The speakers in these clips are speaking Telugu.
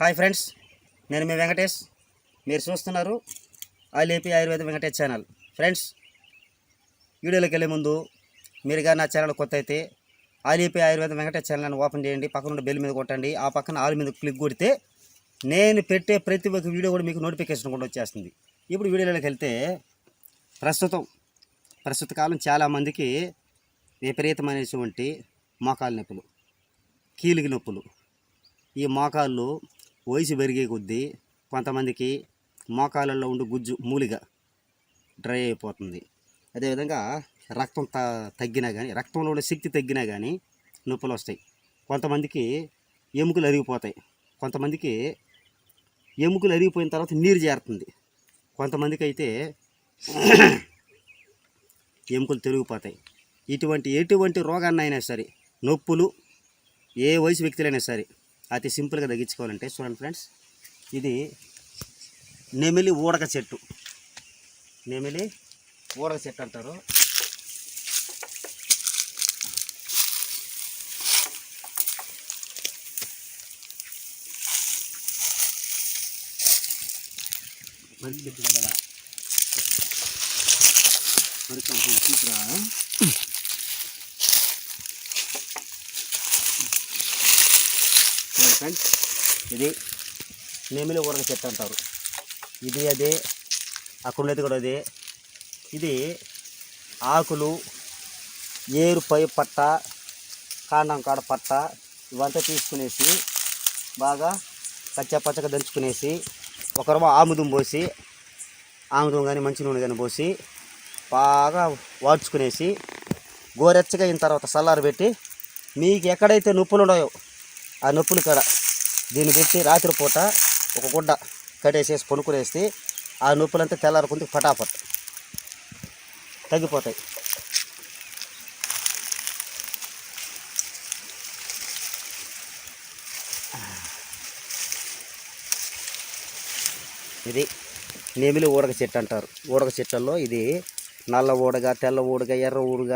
హాయ్ ఫ్రెండ్స్ నేను మీ వెంకటేష్. మీరు చూస్తున్నారు ఆలేపి ఆయుర్వేద వెంకటేష్ ఛానల్. ఫ్రెండ్స్ వీడియోలోకి వెళ్ళే ముందు మీరుగా నా ఛానల్ కొత్త అయితే ఆలేపి ఆయుర్వేద వెంకటేష్ ఛానల్ని ఓపెన్ చేయండి పక్కన బెల్ మీద కొట్టండి ఆ పక్కన ఆల్ మీద క్లిక్ కొడితే నేను పెట్టే ప్రతి ఒక్క వీడియో కూడా మీకు నోటిఫికేషన్ కూడా వచ్చేస్తుంది. ఇప్పుడు వీడియోలోకి వెళ్తే ప్రస్తుతం ప్రస్తుత కాలం చాలామందికి విపరీతమైనటువంటి మోకాలు నొప్పులు కీలికి నొప్పులు. ఈ మోకాళ్ళు వయసు పెరిగే కొద్దీ కొంతమందికి మోకాలలో ఉండే గుజ్జు మూలిగా డ్రై అయిపోతుంది. అదేవిధంగా రక్తం త తగ్గినా కానీ రక్తంలో ఉండే శక్తి తగ్గినా కానీ నొప్పులు వస్తాయి. కొంతమందికి ఎముకలు అరిగిపోతాయి. కొంతమందికి ఎముకలు అరిగిపోయిన తర్వాత నీరు చేరుతుంది కొంతమందికి అయితే ఎముకలు తిరిగిపోతాయి ఇటువంటి ఎటువంటి రోగాన్నైనా సరే నొప్పులు ఏ వయసు వ్యక్తులైనా సరే అతి సింపుల్గా తగ్గించుకోవాలంటే చూడండి ఫ్రెండ్స్ ఇది నెమిలి ఊడక చెట్టు నెమిలి ఊడక చెట్టు అంటారు మళ్ళీ కదా. మరి కొంచెం తీసుకురా. చూడండి ఫ్రెండ్స్. ఇది నెమిలి ఊరక చెట్టు అంటారు. ఇది అదే అక్కడ కూడా అదే. ఇది ఆకులు ఏరు పై పట్ట కాండం కాడ పట్ట ఇవంతా తీసుకునేసి బాగా పచ్చ పచ్చగా దంచుకునేసి ఒకరమ ఆముదం పోసి ఆముదం కానీ మంచి నూనె కానీ పోసి బాగా వాడ్చుకునేసి గోరెచ్చగా అయిన తర్వాత సల్లారు పెట్టి మీకు ఎక్కడైతే నొప్పులు ఉన్నాయో ఆ నొప్పులు కాడ. దీన్ని పెట్టి రాత్రిపూట ఒక గుడ్డ కట్టేసేసి పనుకునేసి ఆ నొప్పులంతా తెల్లారుకుంటే ఫటాఫట్ తగ్గిపోతాయి. ఇది నెమిలి ఊడక చెట్టు అంటారు. ఊడక చెట్లలో ఇది నల్ల ఊడగ తెల్ల ఊడగ ఎర్ర ఊడగ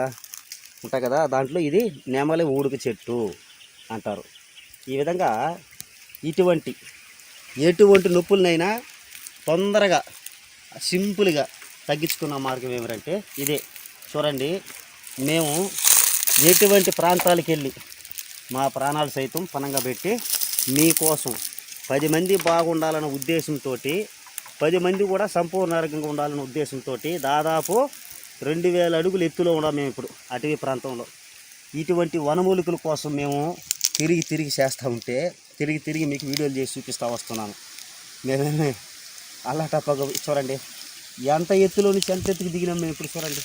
ఉంటాయి కదా దాంట్లో ఇది నెమలి ఊడక చెట్టు అంటారు. ఈ విధంగా ఇటువంటి ఎటువంటి నొప్పులనైనా తొందరగా సింపుల్గా తగ్గించుకున్న మార్గం ఏమిటంటే ఇదే. చూడండి మేము ఎటువంటి ప్రాంతాలకు వెళ్ళి మా ప్రాణాలు సైతం పనంగా పెట్టి మీకోసం పది మంది బాగుండాలన్న ఉద్దేశంతో పది మంది కూడా సంపూర్ణ ఆరోగ్యంగా ఉండాలన్న ఉద్దేశంతో దాదాపు రెండు వేల అడుగులు ఎత్తులో ఉన్నాం మేము ఇప్పుడు అటవీ ప్రాంతంలో. ఇటువంటి వనమూలికల కోసం మేము తిరిగి తిరిగి చేస్తూ ఉంటే తిరిగి తిరిగి మీకు వీడియోలు చేసి చూపిస్తూ వస్తున్నాను. నేనే అలా టప్పగా చూడండి. ఎంత ఎత్తులో నుంచి ఎంత ఎత్తుకు దిగినాం మేము ఇప్పుడు చూడండి.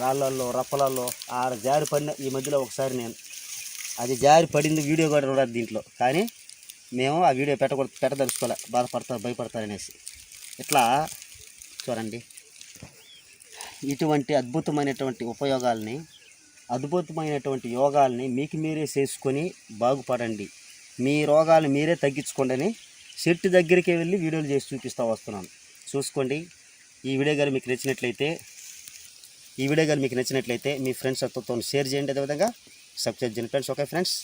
రాళ్ళల్లో రప్పలల్లో ఆడ జారి పడిన ఈ మధ్యలో ఒకసారి నేను. అది జారి పడింది వీడియో కూడా ఉండదు దీంట్లో. కానీ మేము ఆ వీడియో పెట్టకూడదు పెట్టదలుచుకోలే. బాధపడతారు భయపడతారనేసి ఇట్లా చూడండి. ఇటువంటి అద్భుతమైనటువంటి ఉపయోగాల్ని అద్భుతమైనటువంటి యోగాల్ని మీకు మీరే చేసుకొని బాగుపడండి. మీ రోగాలు మీరే తగ్గించుకోండి అని చెట్టు దగ్గరికి వెళ్ళి వీడియోలు చేసి చూపిస్తూ వస్తున్నాను. చూసుకోండి. ఈ వీడియో గారు మీకు నచ్చినట్లయితే ఈ వీడియో గారు మీకు నచ్చినట్లయితే మీ ఫ్రెండ్స్ అందరితో షేర్ చేయండి. అదేవిధంగా సబ్స్క్రైబ్ చేయండి ఫ్రెండ్స్. Okay friends.